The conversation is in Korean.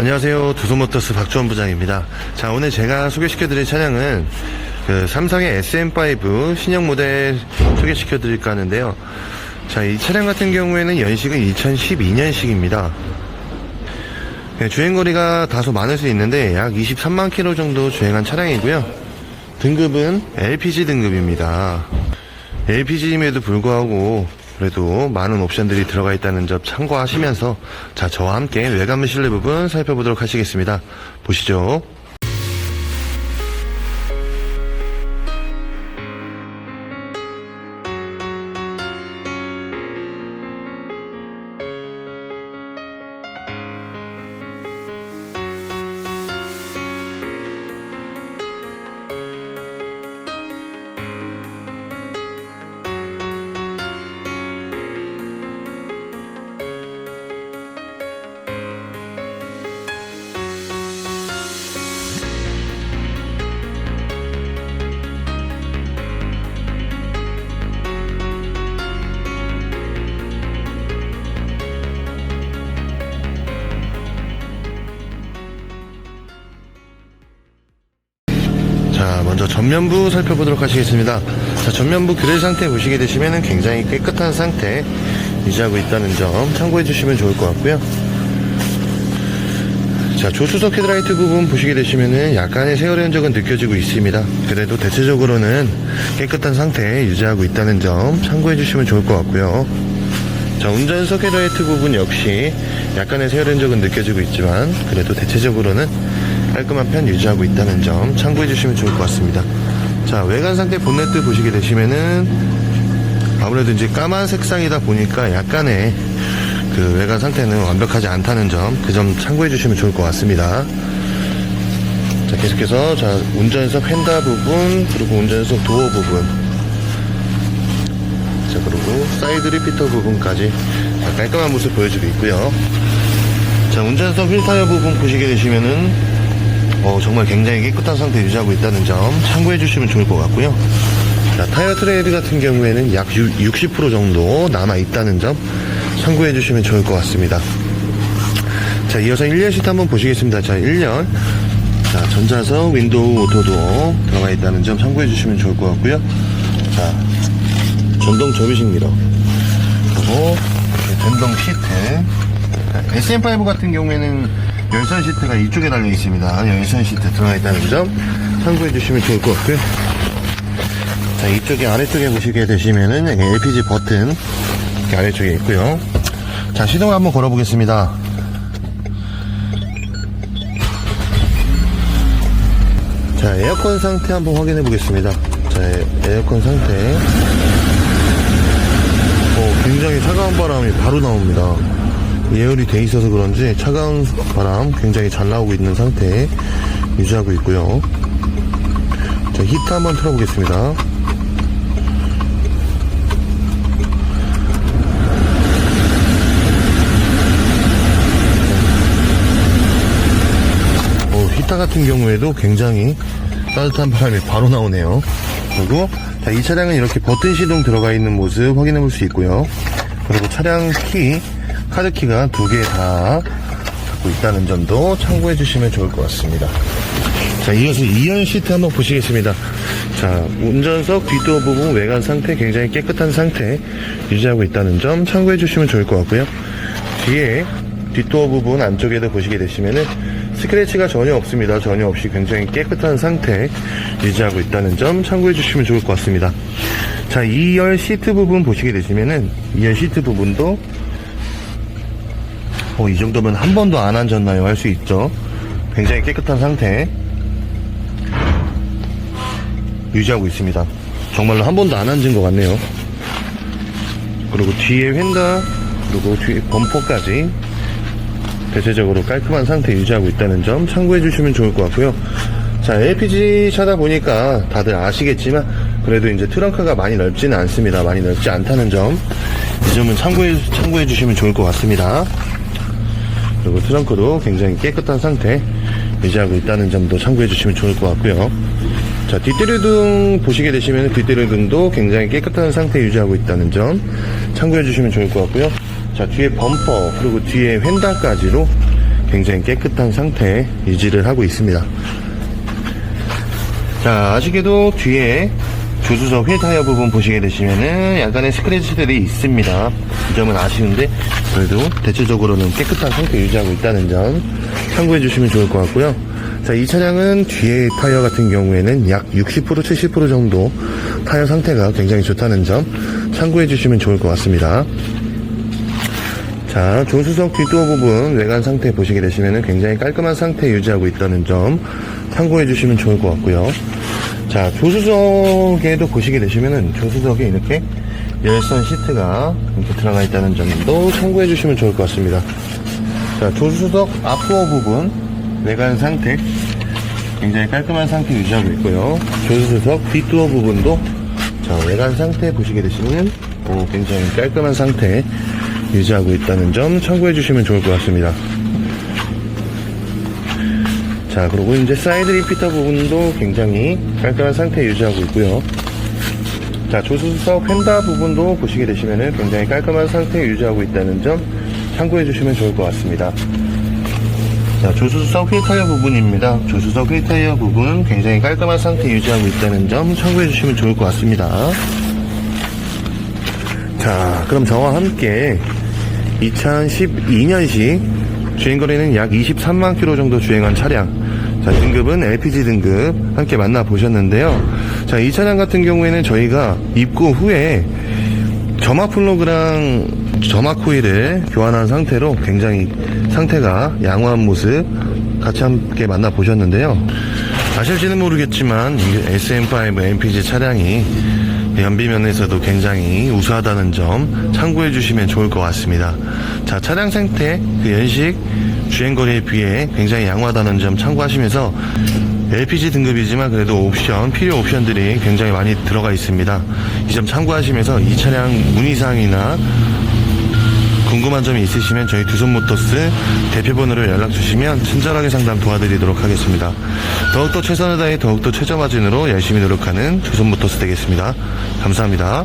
안녕하세요. 두소모터스 박주원 부장입니다. 자, 오늘 제가 소개시켜드릴 차량은 그 삼성의 SM5 신형 모델 소개시켜드릴까 하는데요. 자, 이 차량 같은 경우에는 연식은 2012년식입니다. 네, 주행거리가 다소 많을 수 있는데 약 23만 킬로 정도 주행한 차량이고요. 등급은 LPG 등급입니다. LPG임에도 불구하고 그래도 많은 옵션들이 들어가 있다는 점 참고하시면서 자 저와 함께 외관물 실내 부분 살펴보도록 하시겠습니다. 보시죠. 전면부 살펴보도록 하시겠습니다. 자, 전면부 그릴 상태 보시게 되시면 굉장히 깨끗한 상태 유지하고 있다는 점 참고해 주시면 좋을 것 같고요. 자, 조수석 헤드라이트 부분 보시게 되시면은 약간의 세월의 흔적은 느껴지고 있습니다. 그래도 대체적으로는 깨끗한 상태 유지하고 있다는 점 참고해 주시면 좋을 것 같고요. 자, 운전석 헤드라이트 부분 역시 약간의 세월 흔적은 느껴지고 있지만 그래도 대체적으로는 깔끔한 편 유지하고 있다는 점 참고해 주시면 좋을 것 같습니다. 자, 외관 상태 본네트 보시게 되시면은 아무래도 이제 까만 색상이다 보니까 약간의 그 외관 상태는 완벽하지 않다는 점 그 점 참고해 주시면 좋을 것 같습니다. 자, 계속해서 자, 운전석 휀다 부분 그리고 운전석 도어 부분 자 그리고 사이드 리피터 부분까지 자, 깔끔한 모습 보여주고 있고요 자 운전석 휠타이어 부분 보시게 되시면은 어, 정말 굉장히 깨끗한 상태 유지하고 있다는 점 참고해 주시면 좋을 것 같고요. 자 타이어 트레이드 같은 경우에는 약 60% 정도 남아 있다는 점 참고해 주시면 좋을 것 같습니다. 자 이어서 1년 시트 한번 보시겠습니다. 자 1년. 자 전자석 윈도우 오토도어 들어가 있다는 점 참고해 주시면 좋을 것 같고요. 자 전동 접이식 미러. 그리고 전동 시트. SM5 같은 경우에는 열선 시트가 이쪽에 달려 있습니다. 열선 시트 들어가 있다는 점 참고해 주시면 좋을 것 같고요. 자 이쪽에 아래쪽에 보시게 되시면은 LPG 버튼 이렇게 아래쪽에 있고요. 자 시동을 한번 걸어 보겠습니다. 자 에어컨 상태 한번 확인해 보겠습니다. 자 에- 에어컨 상태. 어, 굉장히 차가운 바람이 바로 나옵니다. 예열이 돼 있어서 그런지 차가운 바람 굉장히 잘 나오고 있는 상태 유지하고 있고요. 자, 히트 한번 틀어보겠습니다. 어, 히타 같은 경우에도 굉장히 따뜻한 바람이 바로 나오네요. 그리고 자, 이 차량은 이렇게 버튼 시동 들어가 있는 모습 확인해 볼 수 있고요. 그리고 차량 키, 카드 키가 두 개 다 갖고 있다는 점도 참고해 주시면 좋을 것 같습니다. 자, 이어서 2열 시트 한번 보시겠습니다. 자, 운전석 뒷도어 부분 외관 상태 굉장히 깨끗한 상태 유지하고 있다는 점 참고해 주시면 좋을 것 같고요. 뒤에 뒷도어 부분 안쪽에도 보시게 되시면은 스크래치가 전혀 없습니다. 전혀 없이 굉장히 깨끗한 상태 유지하고 있다는 점 참고해 주시면 좋을 것 같습니다. 자, 2열 시트 부분 보시게 되시면은 2열 시트 부분도 어, 이 정도면 한 번도 안 앉았나요? 할 수 있죠. 굉장히 깨끗한 상태 유지하고 있습니다. 정말로 한 번도 안 앉은 것 같네요. 그리고 뒤에 휀다, 그리고 뒤에 범퍼까지 대체적으로 깔끔한 상태 유지하고 있다는 점 참고해 주시면 좋을 것 같고요. 자, LPG 차다 보니까 다들 아시겠지만 그래도 이제 트렁크가 많이 넓지는 않습니다. 많이 넓지 않다는 점. 이 점은 참고해, 참고해 주시면 좋을 것 같습니다. 그리고 트렁크도 굉장히 깨끗한 상태 유지하고 있다는 점도 참고해 주시면 좋을 것 같고요. 자, 뒷대류등 보시게 되시면 뒷대류등도 굉장히 깨끗한 상태 유지하고 있다는 점 참고해 주시면 좋을 것 같고요. 자, 뒤에 범퍼, 그리고 뒤에 휀다까지도 굉장히 깨끗한 상태 유지를 하고 있습니다. 자, 아쉽게도 뒤에 조수석 휠 타이어 부분 보시게 되시면은 약간의 스크래치들이 있습니다. 이 점은 아쉬운데 그래도 대체적으로는 깨끗한 상태 유지하고 있다는 점 참고해 주시면 좋을 것 같고요. 자, 이 차량은 뒤에 타이어 같은 경우에는 약 60% 70% 정도 타이어 상태가 굉장히 좋다는 점 참고해 주시면 좋을 것 같습니다. 자, 조수석 뒷도어 부분 외관 상태 보시게 되시면 굉장히 깔끔한 상태 유지하고 있다는 점 참고해 주시면 좋을 것 같고요. 자, 조수석에도 보시게 되시면은 조수석에 이렇게 열선 시트가 이렇게 들어가 있다는 점도 참고해 주시면 좋을 것 같습니다. 자, 조수석 앞도어 부분 외관 상태 굉장히 깔끔한 상태 유지하고 있고요. 조수석 뒷도어 부분도 자, 외관 상태 보시게 되시면 오, 굉장히 깔끔한 상태 유지하고 있다는 점 참고해 주시면 좋을 것 같습니다. 자, 그리고 이제 사이드 리피터 부분도 굉장히 깔끔한 상태 유지하고 있고요. 자, 조수석 휀다 부분도 보시게 되시면 굉장히 깔끔한 상태 유지하고 있다는 점 참고해 주시면 좋을 것 같습니다. 자, 조수석 휠 타이어 부분입니다. 조수석 휠 타이어 부분 굉장히 깔끔한 상태 유지하고 있다는 점 참고해 주시면 좋을 것 같습니다. 자, 그럼 저와 함께 2012년식 주행거리는 약 23만 킬로 정도 주행한 차량. 자, 등급은 LPG 등급 함께 만나보셨는데요. 자, 이 차량 같은 경우에는 저희가 입고 후에 점화 플러그랑 점화 코일을 교환한 상태로 굉장히 상태가 양호한 모습 같이 함께 만나보셨는데요. 아실지는 모르겠지만 이 SM5 MPG 차량이 연비 면에서도 굉장히 우수하다는 점 참고해 주시면 좋을 것 같습니다. 자, 차량 상태, 그 연식, 주행거리에 비해 굉장히 양호하다는 점 참고하시면서 LPG 등급이지만 그래도 옵션, 필요 옵션들이 굉장히 많이 들어가 있습니다. 이 점 참고하시면서 이 차량 문의사항이나 궁금한 점이 있으시면 저희 두손모터스 대표번호를 연락 주시면 친절하게 상담 도와드리도록 하겠습니다. 더욱더 최선을 다해 더욱더 최저 마진으로 열심히 노력하는 두손모터스 되겠습니다. 감사합니다.